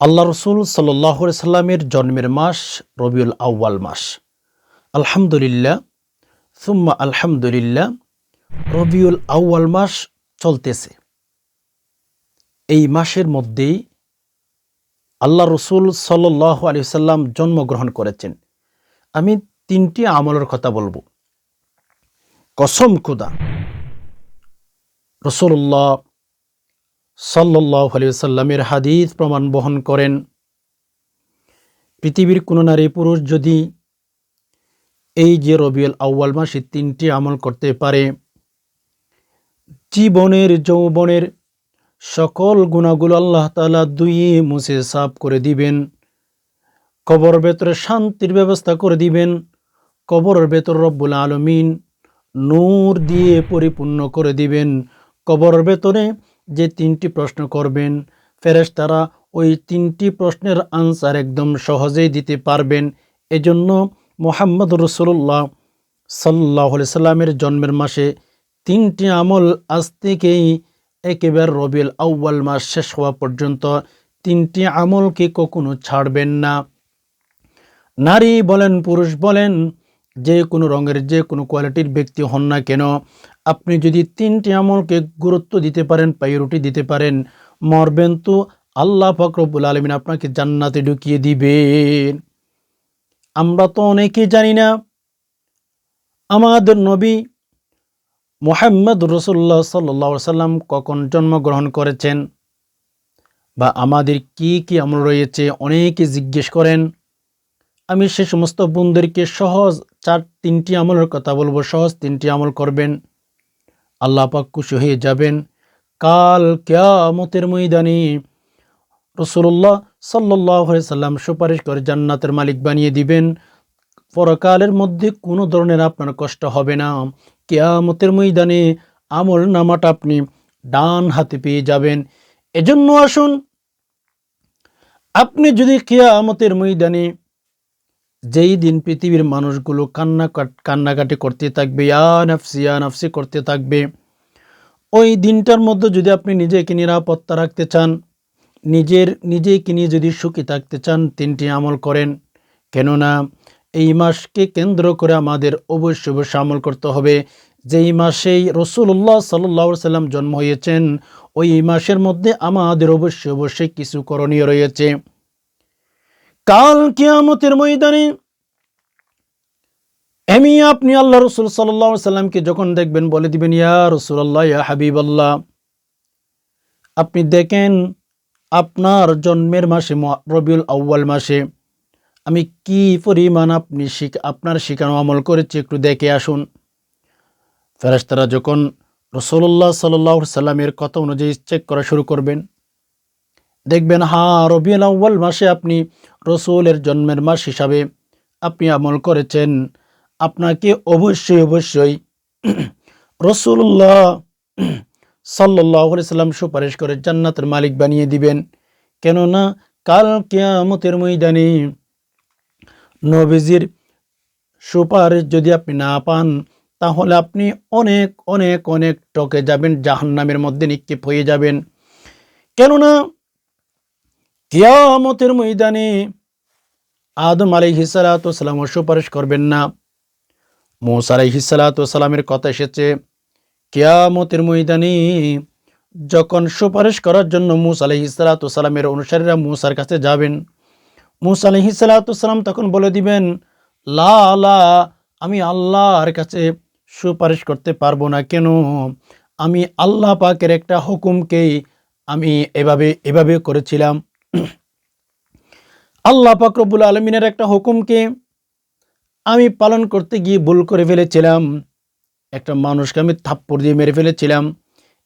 আল্লাহ রসুল সাল্লাহ সাল্লামের জন্মের মাস রবিউল আউ্য়াল মাস। আলহামদুলিল্লাহ, সুম্মা আলহামদুলিল্লাহ, রবিউল আউ্য়াল মাস চলতেছে। এই মাসের মধ্যেই আল্লাহ রসুল সাল্লাহ আলি সাল্লাম জন্মগ্রহণ করেছেন। আমি তিনটি আমলের কথা বলব। কসম খুদা, রসুল্লাহ সাল্লাহ সাল্লামের হাদিস প্রমাণ বহন করেন। পৃথিবীর কোনো নারী পুরুষ যদি এই যে রবিউল আউ্য়াল মাসে তিনটি আমল করতে পারে, জীবনের, যৌবনের সকল গুণাগুলো আল্লাহ তালা দুইয়ে মুছে সাফ করে দিবেন, কবর ভেতরে শান্তির ব্যবস্থা করে দিবেন কবরের ভেতর রব্বুল আলমিন নূর দিয়ে পরিপূর্ণ করে দিবেন কবরের ভেতরে যে তিনটি প্রশ্ন করবেন ফেরেশ তারা ওই তিনটি প্রশ্নের আনসার একদম সহজেই দিতে পারবেন। এজন্য মোহাম্মদ রসুল্লাহ সাল্লাহ সাল্লামের জন্মের মাসে তিনটি আমল আজ থেকেই একেবারে রবিল আউ্য়াল মাস শেষ হওয়া পর্যন্ত তিনটি আমলকে কখনো ছাড়বেন না। নারী বলেন, পুরুষ বলেন, যে কোনো রঙের যে কোনো কোয়ালিটির ব্যক্তি হন না কেন আপনি যদি তিনটি আমলকে গুরুত্ব দিতে পারেন পাইরুটি দিতে পারেন, মরবেন তো আল্লাহ ফকরবুল আলমিন আপনাকে জান্নাতে ঢুকিয়ে দিবেন। আমরা তো অনেকেই জানি না, আমাদের নবী মোহাম্মদ রসুল্লাহ সাল্লা সাল্লাম কখন জন্মগ্রহণ করেছেন বা আমাদের কি কি আমল রয়েছে, অনেকে জিজ্ঞেস করেন। আমি সে সমস্ত বন্ধুদেরকে সহজ চার তিনটি আমলের কথা বলব, সহজ তিনটি আমল করবেন। আল্লাহ পাক খুশি হয়ে যাবেন। কাল কেয়ামতের ময়দানে রসুল্লাহ সাল্লাহ সাল্লাম সুপারিশ করে জান্নাতের মালিক বানিয়ে দিবেন। পরকালের মধ্যে কোনো ধরনের আপনার কষ্ট হবে না। কেয়ামতের ময়দানে আমল নামাটা আপনি ডান হাতে পেয়ে যাবেন। এজন্য আসুন, আপনি যদি কেয়ামতের ময়দানে যেই দিন পৃথিবীর মানুষগুলো কান্না কান্নাকাটি করতে থাকবে, ইয়া নাফসি করতে থাকবে, ওই দিনটার মধ্যে যদি আপনি নিজেকে নিরাপত্তা রাখতে চান, নিজের, নিজেকে নিয়ে যদি সুখী থাকতে চান, তিনটি আমল করেন। কেননা এই মাসকে কেন্দ্র করে আমাদের অবশ্যই অবশ্যই আমল করতে হবে। যেই মাসেই রসুল্লাহ সাল্লাহ সাল্লাম জন্ম হয়েছেন, ওই মাসের মধ্যে আমাদের অবশ্যই অবশ্যই কিছু করণীয় রয়েছে। কাল কিয়ামতের ময়দানে এমি আপনি আল্লাহ রসুল সাল্লাহ সাল্লামকে যখন দেখবেন, বলে দিবেন, ইয়া রসুল্লাহ ইয়া হাবিব আল্লাহ আপনি দেখেন আপনার জন্মের মাসে রবিউল আউ্য়াল মাসে আমি কি পরিমাণ আপনি আপনার শিখানো আমল করেছি, একটু দেখে আসুন। ফেরাস্তারা যখন রসুল্লাহ সাল্লাহ সাল্লামের কথা অনুযায়ী চেক করা শুরু করবেন, দেখবেন হা রবিউল আউ্য়াল মাসে আপনি রসুলের জন্মের মাস হিসাবে আপনি আমল করেছেন। আপনাকে অবশ্যই অবশ্যই রসুল্লাহ সাল্লাহ সাল্লাম সুপারিশ করে জান্নাতের মালিক বানিয়ে দিবেন। কেননা কাল কেয়ামতের ময়দানে নবীজির সুপারিশ যদি আপনি না পান, তাহলে আপনি অনেক অনেক অনেক টকে যাবেন, জাহান্নামের মধ্যে নিক্ষেপ হয়ে যাবেন। কেননা কেয়ামতের ময়দানে আদম আলী হিসালাতাম সুপারিশ করবেন না। মৌসা আলাই হিসালাতামের কথা এসেছে, কেয়ামতের ময়দানে যখন সুপারিশ করার জন্য মুসা আলহি সালাতামের অনুসারীরা মুসার কাছে যাবেন, মুসা আলহি সালাতাম তখন বলে দিবেন, লা লা, আমি আল্লাহর কাছে সুপারিশ করতে পারব না। কেন? আমি আল্লাহ পাকের একটা হুকুমকেই আমি এভাবে এভাবে করেছিলাম। আল্লাহ পাকরবুল আলমিনের একটা হুকুমকে আমি পালন করতে গিয়ে ভুল করে ফেলেছিলাম। একটা মানুষকে আমি থাপ্পড় দিয়ে মেরে ফেলেছিলাম।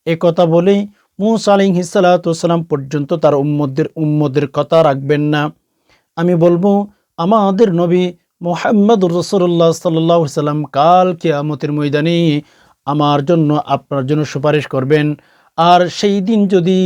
এ কথা বলেই মুসা আলিং হিসালাতাম পর্যন্ত তার উম্মদের উম্মদের কথা রাখবেন না। আমি বলব, আমাদের নবী মোহাম্মদ রসুল্লাহ সাল্লাহ সাল্লাম কাল কেয়ামতের ময়দানে আমার জন্য, আপনার জন্য সুপারিশ করবেন। আর সেই দিন যদি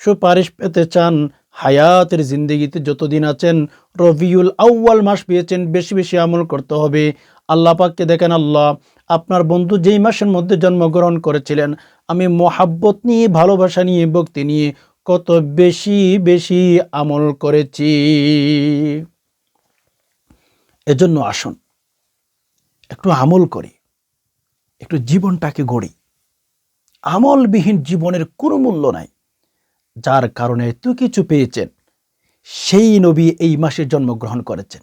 সুপারিশ পেতে চান হায়াতের জিন্দগিতে যতদিন আছেন, রবিউল আউ্য়াল মাস পেয়েছেন, বেশি বেশি আমল করতে হবে। আল্লাহ পাককে দেখেন, আল্লাহ আপনার বন্ধু যেই মাসের মধ্যে জন্মগ্রহণ করেছিলেন, আমি মোহাব্বত নিয়ে, ভালোবাসা নিয়ে, ভক্তি নিয়ে কত বেশি বেশি আমল করেছি। এজন্য আসুন, একটু আমল করি, একটু জীবনটাকে গড়ি। আমলবিহীন জীবনের কোনো মূল্য নাই। যার কারণে এত কিছু পেয়েছেন। সেই নবী এই মাসে জন্মগ্রহণ করেছেন।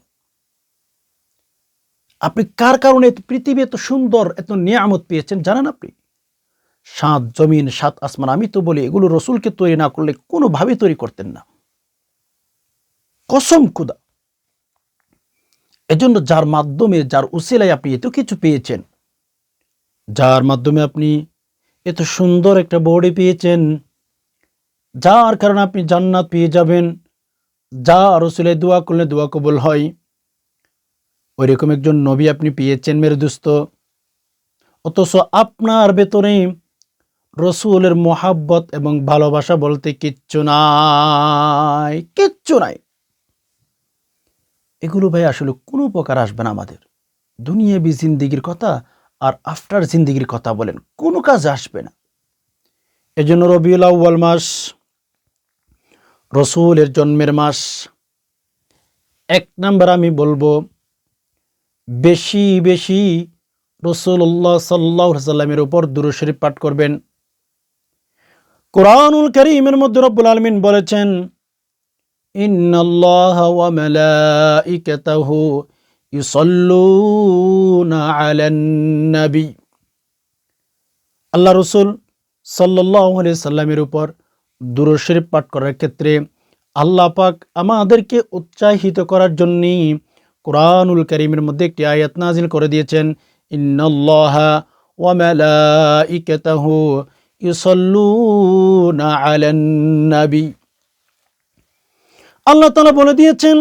আপনি কার কারণে পৃথিবী এত সুন্দর, এত নিয়ামত পেয়েছেন জানেন আপনি? সাত জমিন, সাত আসমান, আমি তো বলি, এগুলো রসুলকে তৈরি না করলে কোনোভাবে তৈরি করতেন না। কসম খুদা। এজন্য যার মাধ্যমে, যার উসিলায় আপনি এত কিছু পেয়েছেন, যার মাধ্যমে আপনি এত সুন্দর একটা বডি পেয়েছেন যার কারণে আপনি জান্নাত পেয়ে যাবেন। যা রসুলের দোয়া করলে দোয়া কবুল হয়। ওইরকম একজন নবী আপনি পেয়েছেন মেরে দুস্ত। অথচ আপনার ভেতরে রসুলের মোহাব্বত এবং ভালোবাসা বলতে কিচ্ছু নাই কিচ্ছু নাই। এগুলো ভাই আসলে কোনো উপকার আসবে না আমাদের। দুনিয়াবি জিন্দিগির কথা আর আফটার জিন্দিগির কথা বলেন, কোনো কাজ আসবে না। এজন্য রবিউল আউ্বাল মাস রসুলের জন্মের মাস। এক নাম্বার আমি বলব, বেশি বেশি রসুল্লাহ সাল্লাহ সাল্লামের উপর দুরুশরীফ পাঠ করবেন। কোরআনুল করিমের মধ্যে রব্বুল আলমিন বলেছেন আল্লাহ রসুল আলাইহি সাল্লামের উপর দুরুশরীফ পাঠ করার ক্ষেত্রে আল্লাহ পাক আমাদেরকে উৎসাহিত করার জন্যই কোরআনুল করিমের মধ্যে একটি আয়াত নাজিল করে দিয়েছেন আল্লাহ তাআলা বলে দিয়েছেন,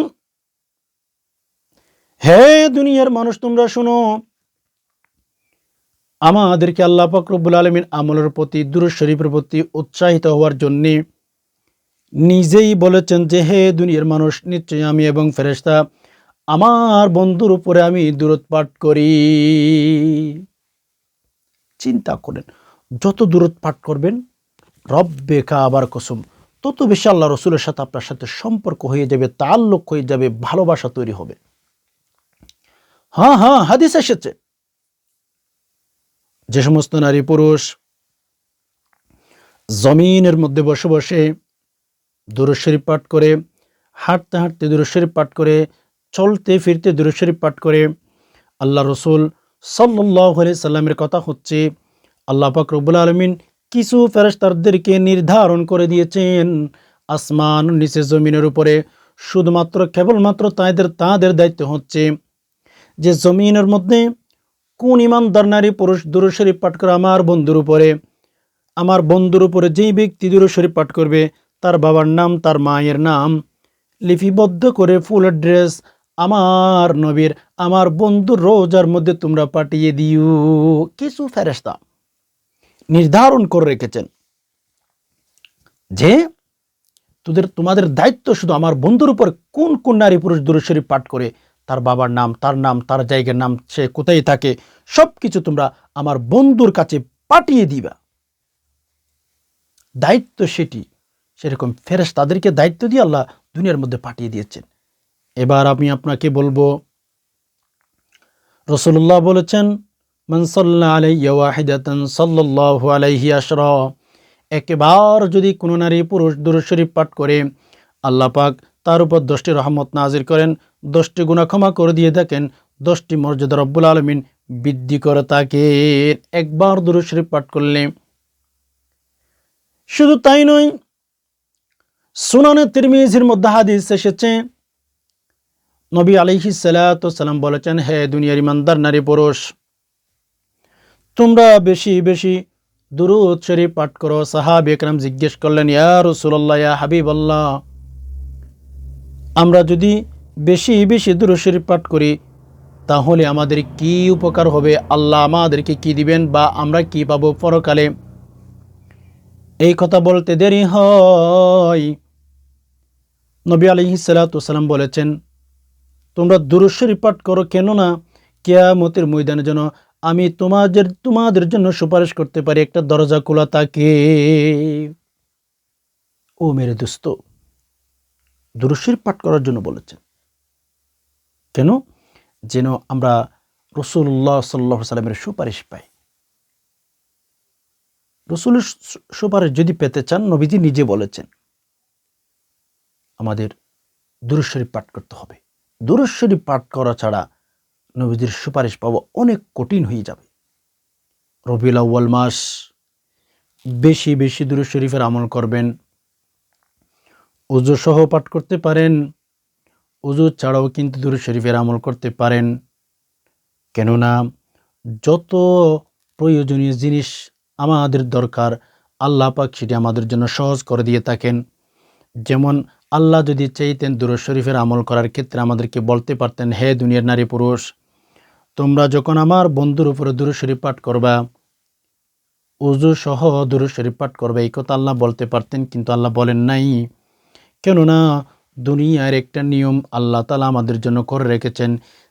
হে দুনিয়ার মানুষ, তোমরা শুনো আমাদেরকে আল্লাহ পাক রব্বুল আলমিন আমলের প্রতি, দুরুদ শরীফের প্রতি উৎসাহিত হওয়ার জন্য নিজেই বলেছেন যে, হে দুনিয়ার মানুষ, নিশ্চয়ই আমি এবং ফেরেশতা আমার বন্ধুর উপরে আমি দূরত পাঠ করি। চিন্তা করেন, যত দূরত পাঠ করবেন, রব্বে আবার কসম, তত বেশি আল্লাহ রসুলের সাথে আপনার সাথে সম্পর্ক হয়ে যাবে তাল্লুক হয়ে যাবে, ভালোবাসা তৈরি হবে। হ্যাঁ হ্যাঁ হাদিস এসেছে। যে সমস্ত নারী পুরুষ জমিনের মধ্যে বসে বসে দূরশরীফ পাঠ করে, হাঁটতে হাঁটতে দূরশরীফ পাঠ করে, চলতে ফিরতে দূরশরীফ পাঠ করে, আল্লাহ রসুল সাল্লাহ সাল্লামের কথা হচ্ছে, আল্লাহ পাক রব্বুল আলমিন কিছু ফেরেস্তারদেরকে নির্ধারণ করে দিয়েছেন আসমান নিচে জমিনের উপরে। শুধুমাত্র, কেবলমাত্র তাদের তাদের দায়িত্ব হচ্ছে যে জমিনের মধ্যে কোন ইমানদার নারী, পুরুষ দুরুশরীফ পাঠ করে আমার বন্ধুর উপরে, আমার বন্ধুর উপরে যেই ব্যক্তি দুরুশরীফ পাঠ করবে, তার বাবার নাম, তার মায়ের নাম লিপিবদ্ধ করে ফুল ড্রেস আমার নবীর, আমার বন্ধুর রোজার মধ্যে তোমরা পাঠিয়ে দিও। কিছু ফেরেস্তা নির্ধারণ করে রেখেছেন যে তোদের, তোমাদের দায়িত্ব শুধু আমার বন্ধুর উপর কোন কোন নারী, পুরুষ দুরুশরীফ পাঠ করে তার বাবার নাম, তার নাম, তার জায়গার নাম, সে কোথায় থাকে সব কিছু তোমরা আমার বন্ধুর কাছে পাঠিয়ে দিবা। দায়িত্ব সেটি, সেরকম ফেরেস তাদেরকে দায়িত্ব দিয়ে আল্লাহ দুনিয়ার মধ্যে পাঠিয়ে দিয়েছেন। এবার আমি আপনাকে বলব রসুল্লাহ বলেছেন মনসল্লা একবার যদি কোনো নারী পুরুষ দুরুদ শরীফ পাঠ করে, আল্লাহ পাক তার উপর দশটি রহমত নাজির করেন, দশটি গুণা ক্ষমা করে দিয়ে থাকেন দশটি মর্যাদা রব্বুল আলমিন বৃদ্ধি করে তাকে একবার দুরুদ শরীফ পাঠ করলে। শুধু তাই নয়, সুনানে তিরমিজির মধ্যে হাদিস এসেছে, নবী আলিহি সালাম বলেছেন, হে দুনিয়ার ইমানদার নারী পুরুষ, তোমরা বেশি বেশি দুরুদ শরীফ পাঠ করো। সাহাব একরাম জিজ্ঞেস করলেন, ইয়া রসুল্লাহ ইয়া হাবিব আল্লাহ আমরা যদি বেশি বেশি দুরুদ পাঠ করি, তাহলে আমাদের কি উপকার হবে? আল্লাহ আমাদেরকে কি দিবেন বা আমরা কি পাবো পরকালে? এই কথা বলতে দেরি হয়। নবী আলহি সালাতাম বলেছেন, তোমরা দুরুশ্বরী পাঠ করো কেননা কেয়ামতের ময়দানে যেন আমি তোমাদের তোমাদের জন্য সুপারিশ করতে পারি একটা দরজা খোলা থাকে। ও মেরে দোস্ত দুরুশির পাঠ করার জন্য বলেছেন। কেন? যেন আমরা রসুল্লাহ সাল্লাহ সাল্লামের সুপারিশ পাই। রসুলের সুপারিশ যদি পেতে চান, নবীজি নিজে বলেছেন, আমাদের দুরুশরী পাঠ করতে হবে। দুরুশরী পাঠ করা ছাড়া নবীজির সুপারিশ পাওয়া অনেক কঠিন হয়ে যাবে। রবিউল আউ্য়াল মাস, বেশি বেশি দুরুদ শরীফের আমল করবেন উজু সহ পাঠ করতে পারেন, উজু ছাড়াও কিন্তু দুরুদ শরীফের আমল করতে পারেন। কেননা যত প্রয়োজনীয় জিনিস আমাদের দরকার, আল্লাহ পাক সেটি আমাদের জন্য সহজ করে দিয়ে থাকেন। যেমন আল্লাহ যদি চাইতেন দুরুদ শরীফের আমল করার ক্ষেত্রে আমাদেরকে বলতে পারতেন, হে দুনিয়ার নারী পুরুষ, তোমরা যখন আমার বন্ধুর উপরে দুরুদ শরীফ পাঠ করবা উজু সহ দুরুদ শরীফ পাঠ করবে, এই কথা আল্লাহ বলতে পারতেন, কিন্তু আল্লাহ বলেন নাই। কেননা দুনিয়ার একটা নিয়ম আল্লাহ তালা আমাদের জন্য করে রেখেছেন,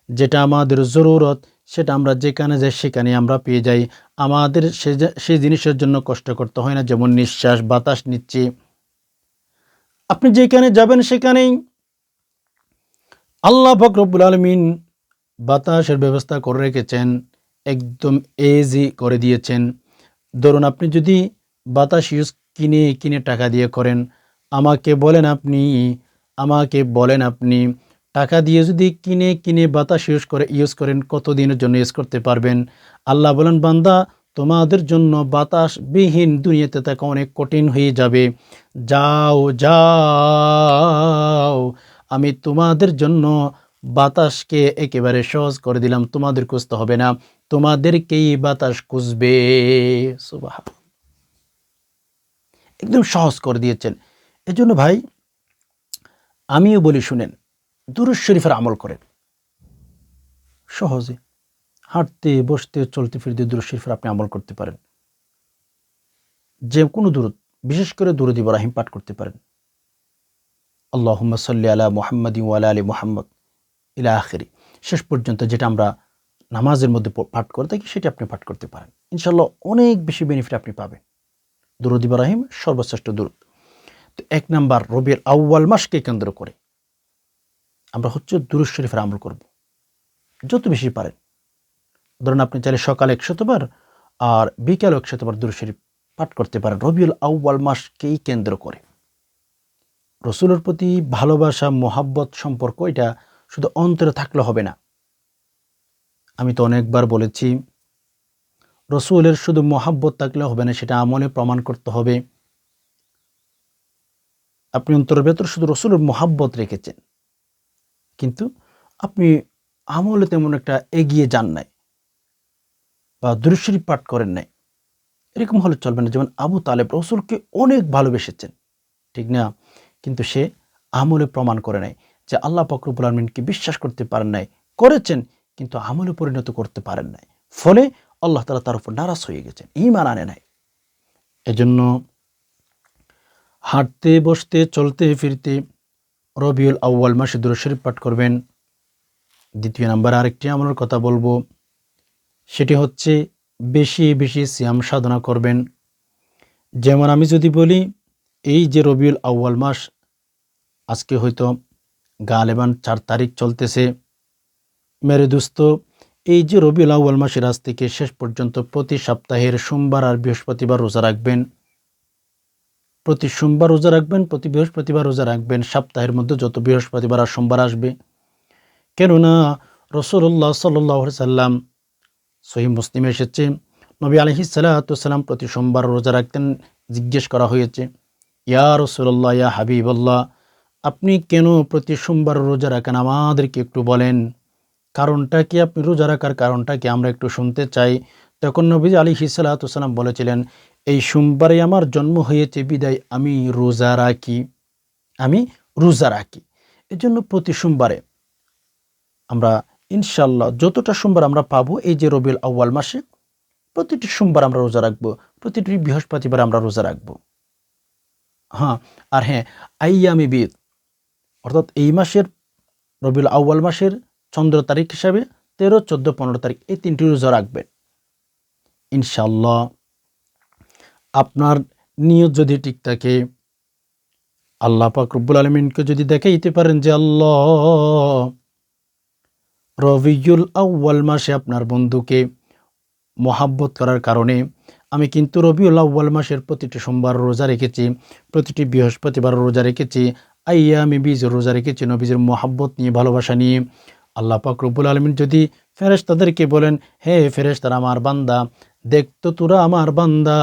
যেটা আমাদের জরুরত, সেটা আমরা যেখানে যাই সেখানে আমরা পেয়ে যাই। আমাদের সে সেই জিনিসের জন্য কষ্ট করতে হয় না, যেমন নিঃশ্বাস, বাতাস নিচ্ছে। আপনি যেখানে যাবেন সেখানেই আল্লাহ ফকরবুল আলমিন বাতাসের ব্যবস্থা করে রেখেছেন, একদম এজি করে দিয়েছেন। ধরুন আপনি যদি বাতাস ইউজ কিনে কিনে টাকা দিয়ে করেন আমাকে বলেন আপনি, আমাকে বলেন আপনি, টাকা দিয়ে যদি কিনে কিনে বাতাস ইউজ করে, ইউজ করেন, কতদিনের জন্য ইউজ করতে পারবেন? আল্লাহ বলেন, বান্দা, তোমাদের জন্য বাতাস বিহীন দুনিয়াতে থাকা অনেক কঠিন হয়ে যাবে। যাও যাও, আমি তোমাদের জন্য বাতাসকে একেবারে সহজ করে দিলাম, তোমাদের খুঁজতে হবে না, তোমাদেরকেই বাতাস খুঁজবে। একদম সহজ করে দিয়েছেন। এজন্য ভাই, আমিও বলি শুনেন, দুরুজ শরীফের আমল করেন। সহজে। হাঁটতে, বসতে, চলতে, ফিরতে দুরুজ শরীফের আপনি আমল করতে পারেন। যে কোনো দূরত বিশেষ করে দুরুদ ইব্রাহিম পাঠ করতে পারেন। আল্লাহুম্মা সাল্লি আলা মুহাম্মাদ ওয়ালা আলী মোহাম্মদ। ইলা আখেরি। শেষ পর্যন্ত যেটা আমরা নামাজের মধ্যে পাঠ করে থাকি, সেটা আপনি পাঠ করতে পারেন। ইনশাল্লাহ অনেক বেশি বেনিফিট আপনি পাবেন। দুরুদ ইব্রাহিম সর্বশ্রেষ্ঠ দুরুদ। তো এক নাম্বার রবির আউ্য়াল মাসকে কেন্দ্র করে আমরা হচ্ছে দুরুদ শরীফের আমল করব। যত বেশি পারেন। ধরুন আপনি চাইলে সকালে একশতবার আর বিকালে একশতবার দুরুদ শরীফ পাঠ করতে পারেন। রবিউল আউ্য়াল মাসকেই কেন্দ্র করে। রসুলের প্রতি ভালোবাসা, মোহাব্বত সম্পর্ক, এটা শুধু অন্তরে থাকলে হবে না। আমি তো অনেকবার বলেছি, রসুলের শুধু মোহাব্বত থাকলে হবে না, সেটা আমলে প্রমাণ করতে হবে। আপনি অন্তরের ভেতর শুধু রসুলের মোহাব্বত রেখেছেন। কিন্তু আপনি আমলে তেমন একটা এগিয়ে যান নাই বা দুরুশরীফ পাঠ করেন নাই। এরকম হলে চলবে না। যেমন আবু তালেব রসুলকে অনেক ভালোবেসেছেন, ঠিক না? কিন্তু সে আমলে প্রমাণ করে নাই যে আল্লাহ ফকরবুল আলমিনকে বিশ্বাস করতে পারেন নাই, করেছেন কিন্তু আমলে পরিণত করতে পারেন নাই। ফলে আল্লাহ তালা তার উপর নারাজ হয়ে গেছেন ইমান আনে নাই। এজন্য হাঁটতে, বসতে, চলতে, ফিরতে রবিউল আউ্য়াল মাসে শরীফ পাঠ করবেন। দ্বিতীয় নাম্বার আরেকটি আমলের কথা বলব। সেটি হচ্ছে বেশি বেশি সিয়াম সাধনা করবেন। যেমন আমি যদি বলি, এই যে রবিউল আউ্য়াল মাস, আজকে হয়তো গালেবান চার তারিখ চলতেছে। মেরে দোস্ত, এই যে রবিউল আউ্য়াল মাসের আজ থেকে শেষ পর্যন্ত প্রতি সপ্তাহের সোমবার আর বৃহস্পতিবার রোজা রাখবেন। প্রতি সোমবার রোজা রাখবেন, প্রতি বৃহস্পতিবার রোজা রাখবেন। সপ্তাহের মধ্যে যত বৃহস্পতিবার আর সোমবার আসবে। কেননা রসুল্লাহ সাল্লাহ সাল্লাম সহি মুসলিমে এসেছে। নবী আলহি সাল্লাম প্রতি সোমবার রোজা রাখতেন, জিজ্ঞেস করা হয়েছে, ইয়া রসুল্লাহ ইয়া হাবিবল্লাহ, আপনি কেন প্রতি সোমবার রোজা রাখেন? আমাদেরকে একটু বলেন। কারণটা কি? আপনি রোজা রাখার কারণটা কি? আমরা একটু শুনতে চাই। তখন নবী আলী হিসালাতাম বলেছিলেন এই সোমবারে আমার জন্ম হয়েছে, বিদায় আমি রোজা রাখি, আমি রোজা রাখি। এজন্য প্রতি সোমবারে আমরা ইনশাল্লাহ যতটা সোমবার আমরা পাবো, এই যে রবিউল আউ্য়াল মাসে প্রতিটি সোমবার আমরা রোজা রাখব, প্রতিটি বৃহস্পতিবার আমরা রোজা রাখব। হ্যাঁ আর হ্যাঁ আইয়ামি বিদ, অর্থাৎ এই মাসের রবিউল আউ্য়াল মাসের চন্দ্র তারিখ হিসাবে তেরো, চোদ্দ, পনেরো তারিখ এই তিনটি রোজা রাখবেন। ইনশাল্লাহ আপনার নিয়ত যদি ঠিক থাকে, আল্লাহ পাক রব্বুল আলমিনকে যদি দেখাইতে পারেন যে আল্লাহ রবিউল আউ্য়াল মাসে আপনার বন্ধুকে মহাব্বত করার কারণে আমি কিন্তু রবিউল আউ্য়াল মাসের প্রতিটি সোমবার রোজা রেখেছি, প্রতিটি বৃহস্পতিবার রোজা রেখেছি আইয়া আমি বীজ রোজা রেখেছি, নবীজের মহাব্বত নিয়ে, ভালোবাসা নিয়ে। আল্লাহ পাক রব্বুল আলমিন যদি ফেরেশ তাদেরকে বলেন, হে ফেরেশ তারা আমার বান্দা দেখতো তোরা আমার বান্দা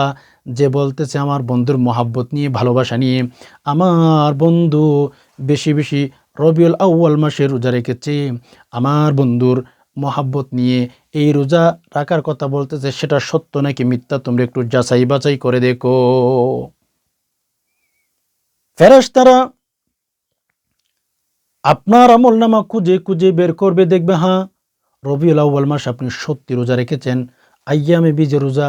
যে বলতেছে, আমার বন্ধুর মহাব্বত নিয়ে, ভালোবাসা নিয়ে, আমার বন্ধু বেশি বেশি রবিউল আউ্য়াল মাসে রোজা রেখেছে, আমার বন্ধুর মহাব্বত নিয়ে এই রোজা রাখার কথা বলতেছে, সেটা সত্য নাকি মিথ্যা? তোমরা একটু যাচাই বাছাই করে দেখো। ফেরাস তারা আপনার আমল নামা খুঁজে খুঁজে বের করবে, দেখবে হ্যাঁ রবিউল আউ্য়াল মাস আপনি সত্যি রোজা রেখেছেন। আইয়ামে বীজের রোজা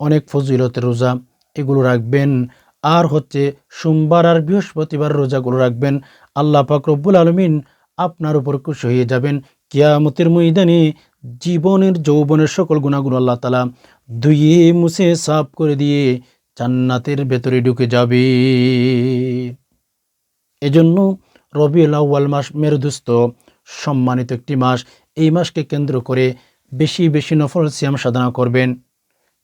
অনেক ফজিলতের রোজা, এগুলো রাখবেন। আর হচ্ছে, সোমবার আর বৃহস্পতিবার রোজাগুলো রাখবেন। আল্লাহ রব্বুল আলমিন আপনার উপর খুশি হয়ে যাবেন। কিয়ামতের ময়দানে জীবনের, যৌবনের সকল গুণাগুণ আল্লাহ তালা ধুয়ে, মুছে, সাফ করে দিয়ে জান্নাতের ভেতরে ঢুকে যাবে। এজন্য রবিউল আউ্য়াল মাস মেরুদুস্ত সম্মানিত একটি মাস। এই মাসকে কেন্দ্র করে বেশি বেশি নফল সিয়াম সাধনা করবেন।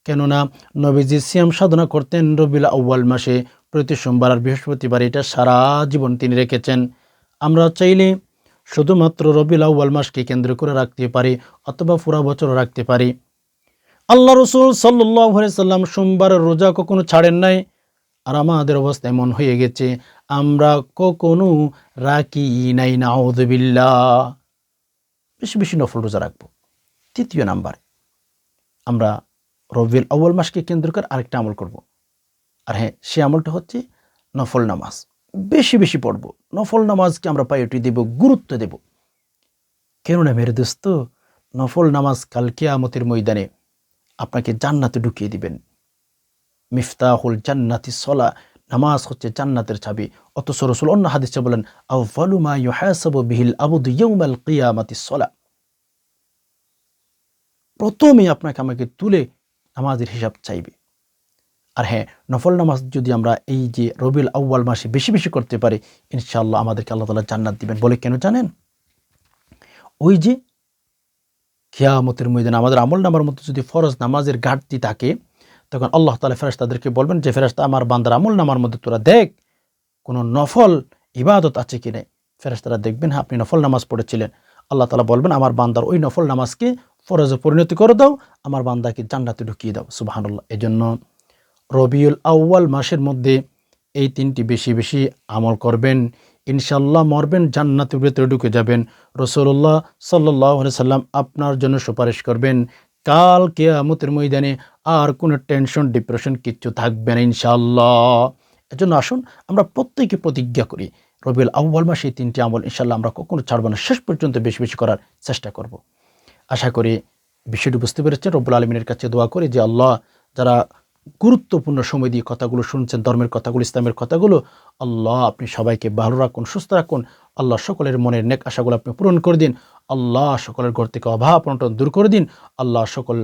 কেননা নবীজি সিয়াম সাধনা করতেন রবিউল আউ্য়াল মাসে, প্রতি সোমবার আর বৃহস্পতিবার এটা সারা জীবন তিনি রেখেছেন। আমরা চাইলে শুধুমাত্র রবিউল আউ্য়াল মাসকে কেন্দ্র করে রাখতে পারি অথবা পুরা বছর রাখতে পারি। আল্লাহ রসুল সাল্লাহ সাল্লাম সোমবারের রোজা কখনো ছাড়েন নাই। আর আমাদের অবস্থা এমন হয়ে গেছে, আমরা কখনো রাখি নাই নাউদবিল্লা বেশি বেশি নফল রোজা রাখব। তৃতীয় নাম্বার, আমরা রবিউল আউ্য়াল মাসকে কেন্দ্র করে আরেকটা আমল করব। আর হ্যাঁ সে আমলটা হচ্ছে নফল নামাজ। বেশি বেশি পড়ব। নফল নামাজকে আমরা প্রায়োরিটি দেব, গুরুত্ব দেব। কেননা মেরে দোস্ত, নফল নামাজ কালকে আমতের ময়দানে আপনাকে জান্নাতে ঢুকিয়ে দিবেন। মিফতাহুল জান্নাতি সলা, নামাজ হচ্ছে জান্নাতের চাবি। অথচ রসুল অন্য হাদিসে বলেন বিহিল সলা। প্রথমে আপনাকে আমাকে তুলে নামাজের হিসাব চাইবে। আর হ্যাঁ নফল নামাজ যদি আমরা এই যে রবিউল আউ্বাল মাসে বেশি বেশি করতে পারি, ইনশাআল্লাহ আমাদেরকে আল্লাহ তালা জান্নাত দিবেন বলে কেন জানেন? ওই যে খেয়ামতের ময়দান আমাদের আমল নামার মতো যদি ফরজ নামাজের ঘাটতি থাকে, তখন আল্লাহ তালা ফেরাস্তাদেরকে বলবেন যে ফেরাস্তা আমার বান্দার আমল নামার মধ্যে তোরা দেখ, কোনো নফল ইবাদত আছে কি নেই? ফেরাস্তারা দেখবেন হ্যাঁ আপনি নফল নামাজ পড়েছিলেন। আল্লাহ তালা বলবেন, আমার বান্দার ওই নফল নামাজকে ফরজে পরিণতি করে দাও, আমার বান্দাকে জান্নাতে ঢুকিয়ে দাও। সুবাহানুল্লাহ। এই জন্য রবিউল আউ্য়াল মাসের মধ্যে এই তিনটি বেশি বেশি আমল করবেন। ইনশাল্লাহ মরবেন জান্নাতের ভেতরে ঢুকে যাবেন। রসুল্লাহ সাল্লাহ সাল্লাম আপনার জন্য সুপারিশ করবেন। কাল কেয়ামতের ময়দানে আর কোনো টেনশন, ডিপ্রেশন কিচ্ছু থাকবে না ইনশাল্লাহ এজন্য আসুন, আমরা প্রত্যেকে প্রতিজ্ঞা করি, রবিউল আউ্বাল মাসে এই তিনটি আমল ইনশাল্লাহ আমরা কখনো ছাড়বো না। শেষ পর্যন্ত বেশি বেশি করার চেষ্টা করব। আশা করি বিষয়টি বুঝতে পেরেছেন। রব্বুল আলমিনের কাছে দোয়া করি যে আল্লাহ যারা গুরুত্বপূর্ণ সময় দিয়ে কথাগুলো শুনছেন, ধর্মের কথাগুলো, ইসলামের কথাগুলো, আল্লাহ আপনি সবাইকে ভালো রাখুন, সুস্থ রাখুন। আল্লাহ সকলের মনের নেক আশাগুলো আপনি পূরণ করে দিন। আল্লাহ সকলের ঘর থেকে অভাব অনটন দূর করে দিন। আল্লাহ সকল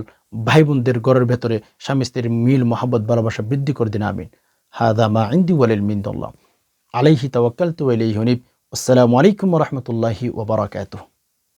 ভাই বোনদের ঘরের ভেতরে স্বামী স্ত্রীর মিল মোহাম্মদ ভালোবাসা বৃদ্ধি করে দিন। আমিন। হাদা মা ইন্দি ওয়ালিল মিন্দুল্লাহ। আলাইহি তাওয়াক্কালতু ওয়া ইলাইহি হুনিব। আসসালামু আলাইকুম ওয়া রাহমাতুল্লাহি ওয়া বারাকাতুহু।